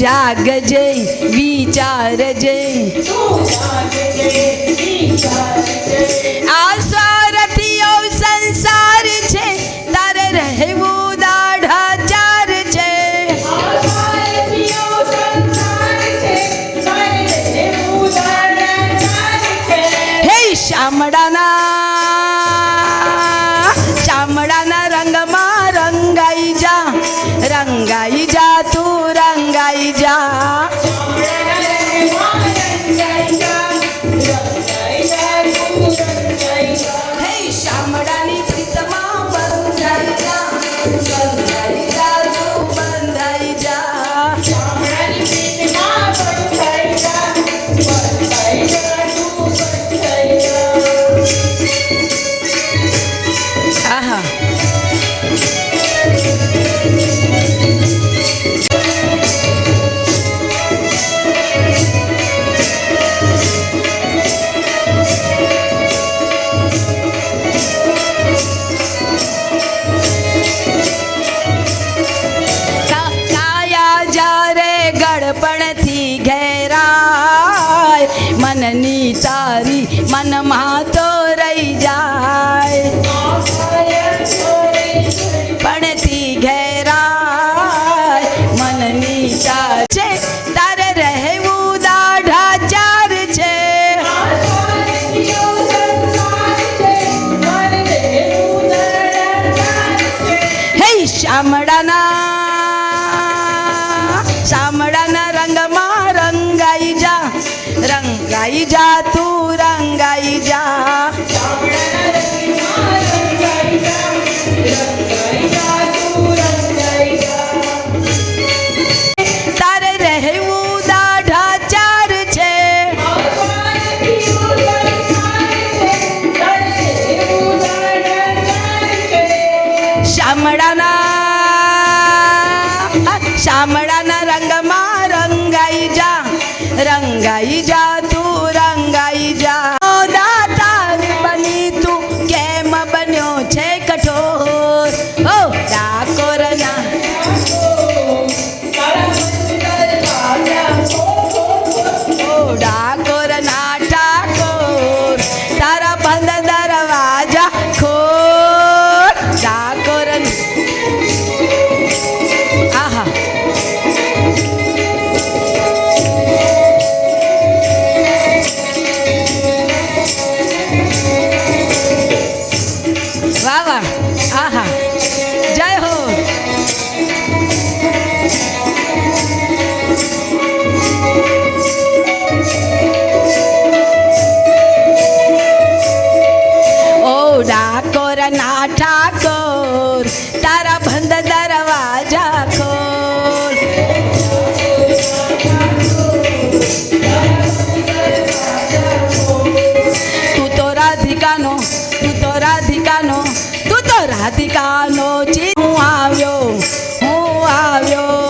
જાગ જય વિચાર જય તું જાગ જય વિચાર જય ચામડાના છબી તારી મનમાં તો રહી જાય. પણ તી ઘેર રાધિકાનો ચી હું આવ્યો હું આવ્યો.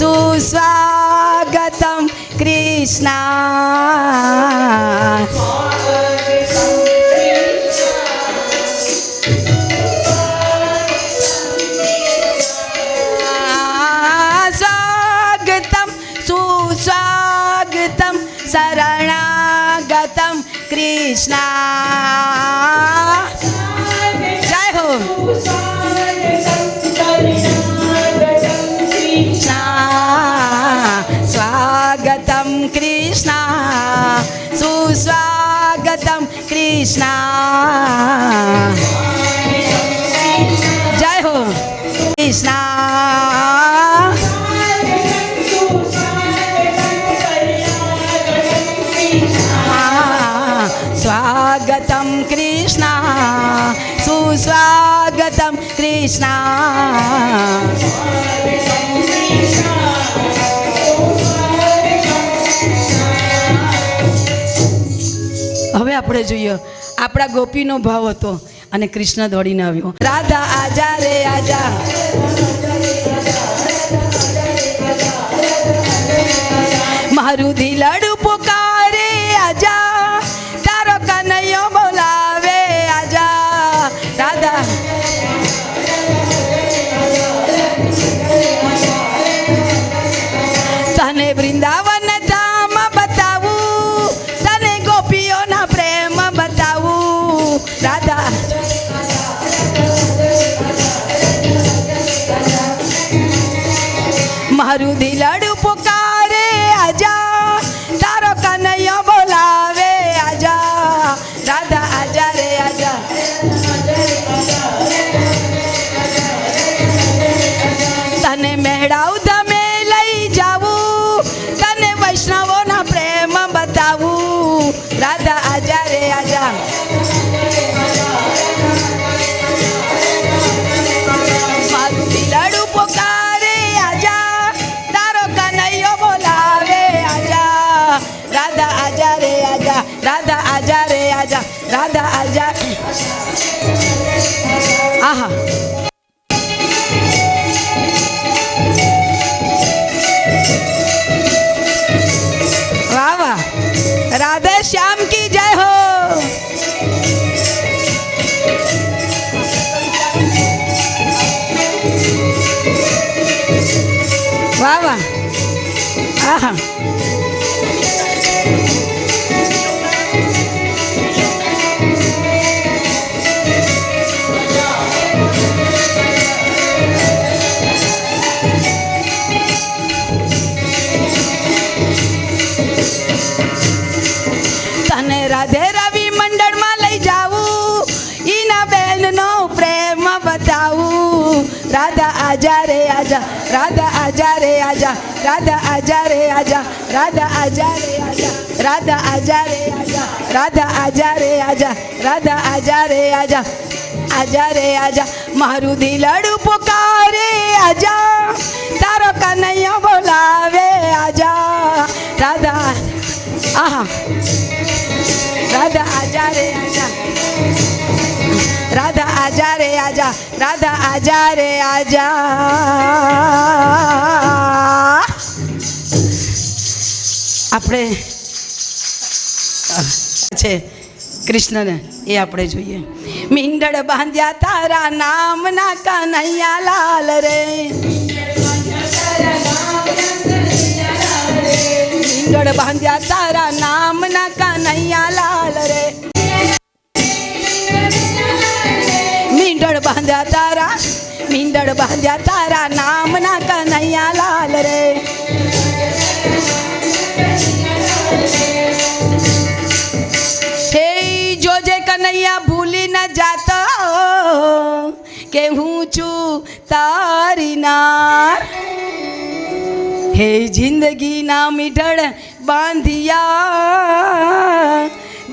सुस्वागतं कृष्णा स्वागतं सुस्वागतं शरणागतं कृष्णा कृष्णा जय हो कृष्णा स्वागतं कृष्णा सुस्वागतं कृष्णा આપણે જોઈએ. આપણા ગોપીનો ભાવ હતો અને કૃષ્ણ દોડીને આવ્યો. રાધા આજા રે આજા. వేలాడు పొక్క राधा आजा आहा। वाह वाह। राधा श्याम की जय हो। आहा। आजा रे आजा, राधा आजा रे आजा, राधा आजा रे आजा, राधा आजा रे आजा, राधा आजा रे आजा, राधा आजा रे आजा, राधा आजा रे आजा आजा रे आजा मारुदी लड़ू पुकारे आजा, तारो कन्हैया बोलावे आजा, राधा, आहा, राधा आजा रे आजा। રાધા આજા રે આજા, રાધા આજા રે આજા. આપણે છે કૃષ્ણને, એ આપણે જોઈએ. મીંડળ બાંધ્યા તારા નામના કનૈયા લાલ રે. મીંડળ બાંધ્યા તારા નામના કનૈયા લાલ રે. મીંડળ બાંધ્યા તારા નામના કનૈયા લાલ રે. હે જોજે કનૈયા ભૂલી ન જાતો કે હું છું તારી નાર. હે જિંદગીના મીઠળ બાંધિયા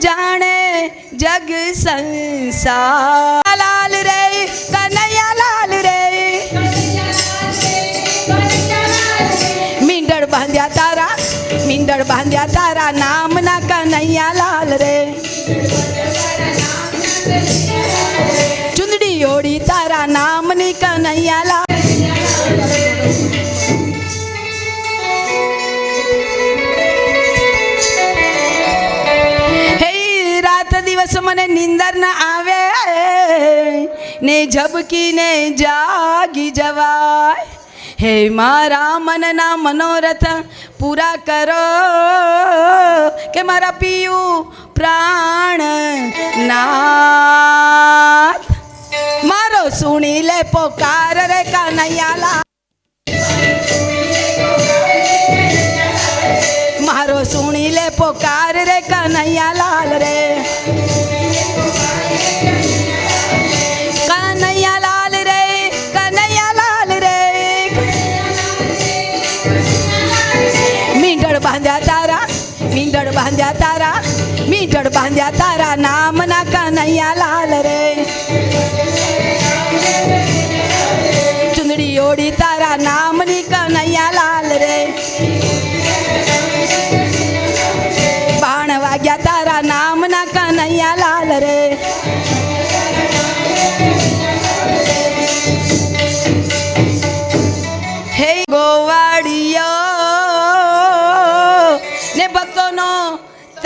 જાણે જગ સંસાર. લાલ રે કનૈયા મીંડળ બાંધ્યા તારા નામના કનૈયા લાલ રે. ચુંદડી ઓળી તારા નામની કનૈયા લાલ દિવસ મને નિંદર ના આવે ને ઝબકીને જાગી જવાય. હે મારા મનના મનોરથ પૂરા કરો. કે મારા પિયું પ્રાણ નાથ. મારો સુણી લે પોકાર રે કાનૈયાલા. મારો સુણી લે પોકાર રે કનૈયાલાલ રે. मिंडड बांध्या तारा मिंडड बांध्या तारा नाम ना कन्हैया लाल रे. चुंदडी ओढी तारा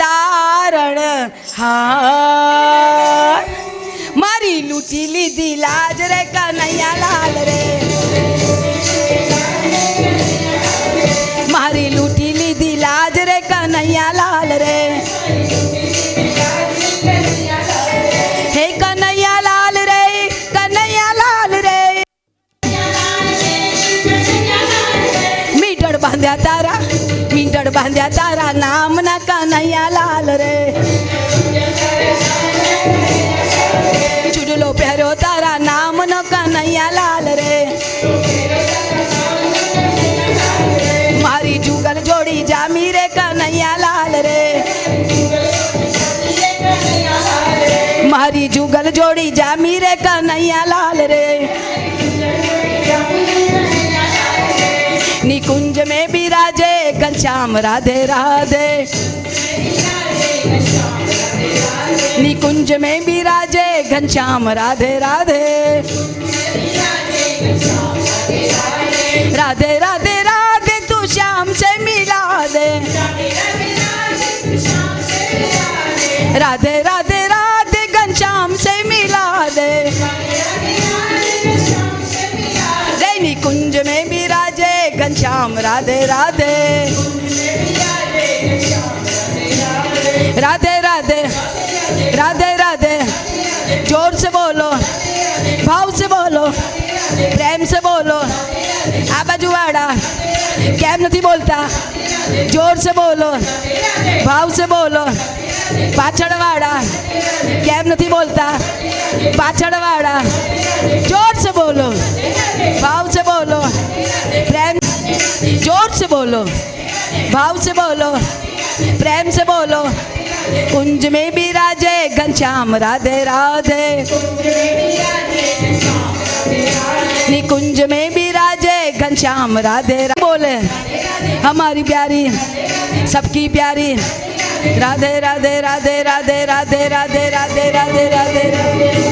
તારણ હા મારી લૂંટી લીધી લાજ રે કનૈયા લાલ રે. कांद्या तारा नाम ना कान्हैया लाल रे. घनश्याम राधे राधे। निकुंज में भी राजे घनश्याम राधे राधे। राधे राधे राधे, तू श्याम से मिला दे। राधे घनश्याम राधे राधे राधे राधे राधे राधे जोर से बोलो भाव से बोलो प्रेम से बोलो આ બાજુ વાળા કેમ નથી બોલતા જોર से બોલો ભાવ से બોલો પાછળ વાળા કેમ નથી બોલતા પાછળ વાળા જોર से બોલો भाव से बोलो प्रेम ज़ोर से बोलो, भाव से बोलो, प्रेम से बोलो। कुंज में बिराजे घनश्याम, राधे राधे। निकुंज में बिराजे घनश्याम, राधे राधे। बोले, हमारी प्यारी, सबकी प्यारी। राधे राधे राधे राधे राधे राधे राधे राधे राधे।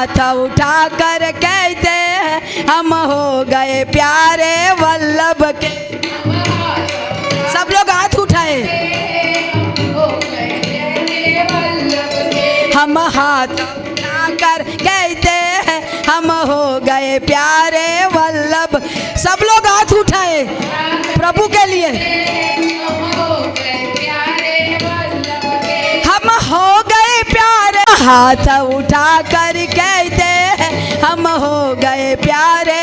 हम हाथ उठा कर कहते हैं, हम हो गए प्यारे वल्लभ के। सब लोग हाथ उठाए। हम हाथ उठा कर कहते हैं, हम हो गए प्यारे वल्लभ। सब लोग हाथ उठाए प्रभु के लिए। हाथ उठा कर कहते हम हो गए प्यारे